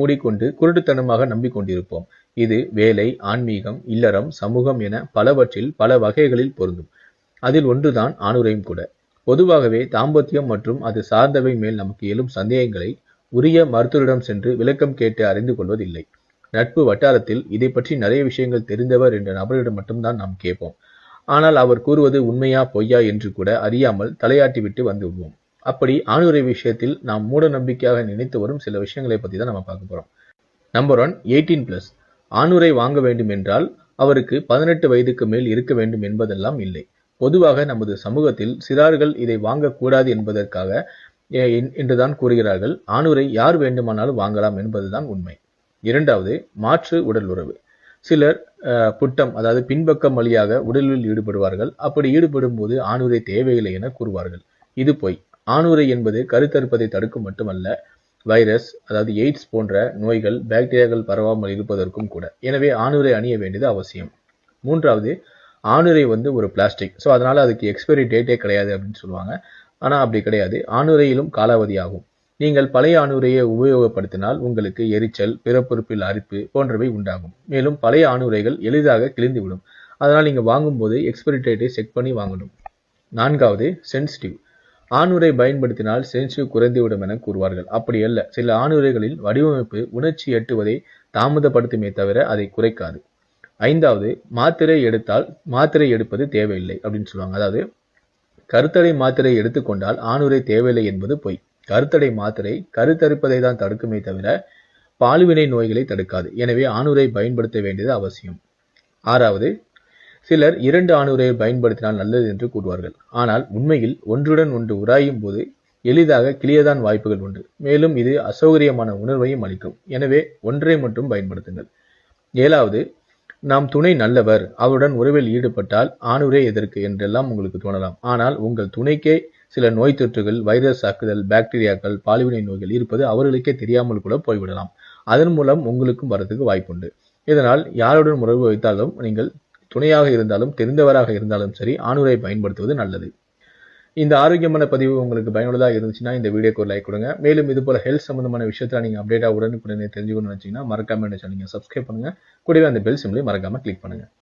மூடிக்கொண்டு குருட்டுத்தனமாக நம்பிக்கொண்டிருப்போம். இது வேலை ஆன்மீகம் இல்லறம் சமூகம் என பலவற்றில் பல வகைகளில் பொருந்தும். அதில் ஒன்றுதான் ஆணுரையும் கூட. பொதுவாகவே தாம்பத்தியம் மற்றும் அது சார்ந்தவை மேல் நமக்கு எழும் சந்தேகங்களை உரிய மருத்துவரிடம் சென்று விளக்கம் கேட்டு அறிந்து கொள்வதில்லை. நட்பு வட்டாரத்தில் இதை பற்றி நிறைய விஷயங்கள் தெரிந்தவர் என்ற நபரிடம் மட்டும்தான் நாம் கேட்போம். ஆனால் அவர் கூறுவது உண்மையா பொய்யா என்று கூட அறியாமல் தலையாட்டி விட்டு அப்படி ஆணுரை விஷயத்தில் நாம் மூட நம்பிக்கையாக நினைத்து வரும் சில விஷயங்களை பற்றி தான் நம்ம பார்க்க போகிறோம் நம்பர் ஒன் எயிட்டீன் பிளஸ் ஆணுரை வாங்க வேண்டும் என்றால் அவருக்கு பதினெட்டு வயதுக்கு மேல் இருக்க வேண்டும் என்பதெல்லாம் இல்லை. பொதுவாக நமது சமூகத்தில் சிறார்கள் இதை வாங்கக்கூடாது என்பதற்காக என்றுதான் கூறுகிறார்கள். ஆணுரை யார் வேண்டுமானாலும் வாங்கலாம் என்பதுதான் உண்மை. இரண்டாவது மாற்று உடல் உறவு. சிலர் புட்டம் அதாவது பின்பக்கம் வழியாக உடலில் ஈடுபடுவார்கள். அப்படி ஈடுபடும் போது ஆணுரை தேவையில்லை என கூறுவார்கள். இது பொய். ஆணுரை என்பது கருத்தறுப்பதை தடுக்கும் மட்டுமல்ல வைரஸ் அதாவது எய்ட்ஸ் போன்ற நோய்கள் பாக்டீரியாக்கள் பரவாமல் இருப்பதற்கும் கூட. எனவே ஆணுரை அணிய வேண்டியது அவசியம். மூன்றாவது ஆணுரை வந்து ஒரு பிளாஸ்டிக் ஸோ அதனால் அதுக்கு எக்ஸ்பைரி டேட்டே கிடையாது அப்படின்னு சொல்லுவாங்க. ஆனால் அப்படி கிடையாது. ஆணுரையிலும் காலாவதி ஆகும் நீங்கள் பழைய ஆணுரையை உபயோகப்படுத்தினால் உங்களுக்கு எரிச்சல் பிறப்புறுப்பில் அரிப்பு போன்றவை உண்டாகும். மேலும் பழைய ஆணுரைகள் எளிதாக கிழிந்துவிடும். அதனால் நீங்கள் வாங்கும்போது எக்ஸ்பைரி டேட்டை செக் பண்ணி வாங்கணும். நான்காவது சென்சிட்டிவ் ஆணுரை பயன்படுத்தினால் சென்சிவ் குறைந்துவிடும் என கூறுவார்கள். அப்படி அல்ல. சில ஆணுரைகளில் வடிவமைப்பு உணர்ச்சி எட்டுவதை தாமதப்படுத்துமே தவிர அதை குறைக்காது. ஐந்தாவது மாத்திரை எடுத்தால் மாத்திரை எடுப்பது தேவையில்லை அப்படின்னு சொல்லுவாங்க. அதாவது கருத்தடை மாத்திரை எடுத்துக்கொண்டால் ஆணுரை தேவையில்லை என்பது பொய். கருத்தடை மாத்திரை கருத்தரிப்பதை தான் தடுக்குமே தவிர பாலுவினை நோய்களை தடுக்காது. எனவே ஆணுரை பயன்படுத்த வேண்டியது அவசியம். ஆறாவது சிலர் இரண்டு ஆணுரையை பயன்படுத்தினால் நல்லது என்று கூறுவார்கள். ஆனால் உண்மையில் ஒன்றுடன் ஒன்று உராயும் போது எளிதாக கிளியதான் வாய்ப்புகள் உண்டு. மேலும் இது அசௌகரியமான உணர்வையும் அளிக்கும். எனவே ஒன்றை மட்டும் பயன்படுத்துங்கள். ஏழாவது நாம் துணை நல்லவர் அவருடன் உறவில் ஈடுபட்டால் ஆணுரே எதற்கு என்றெல்லாம் உங்களுக்கு தோணலாம். ஆனால் உங்கள் துணைக்கே சில நோய் தொற்றுகள் வைரஸ் தாக்குதல் பாக்டீரியாக்கள் பாலிவினை நோய்கள் இருப்பது அவர்களுக்கே தெரியாமல் கூட போய்விடலாம். அதன் மூலம் உங்களுக்கும் வரதுக்கு வாய்ப்புண்டு. இதனால் யாருடன் உறவு வைத்தாலும் நீங்கள் துணையாக இருந்தாலும் தெரிந்தவராக இருந்தாலும் சரி ஆணுரை பயன்படுத்துவது நல்லது. இந்த ஆரோக்கியமான பதிவு உங்களுக்கு பயனுள்ளதாக இருந்துச்சுன்னா இந்த வீடியோக்கு ஒரு லைக் கொடுங்க. மேலும் இது போல ஹெல்த் சம்பந்தமான விஷயத்தில் நீங்க அப்டேட்டாக உடனுக்குடனே தெரிஞ்சுக்கணும்னு நினைச்சீங்கன்னா மறக்காம என்ன சொன்னீங்க சப்ஸ்கிரைப் பண்ணுங்க. கூடவே அந்த பெல் சிம்லையும் மறக்காமல் கிளிக் பண்ணுங்க.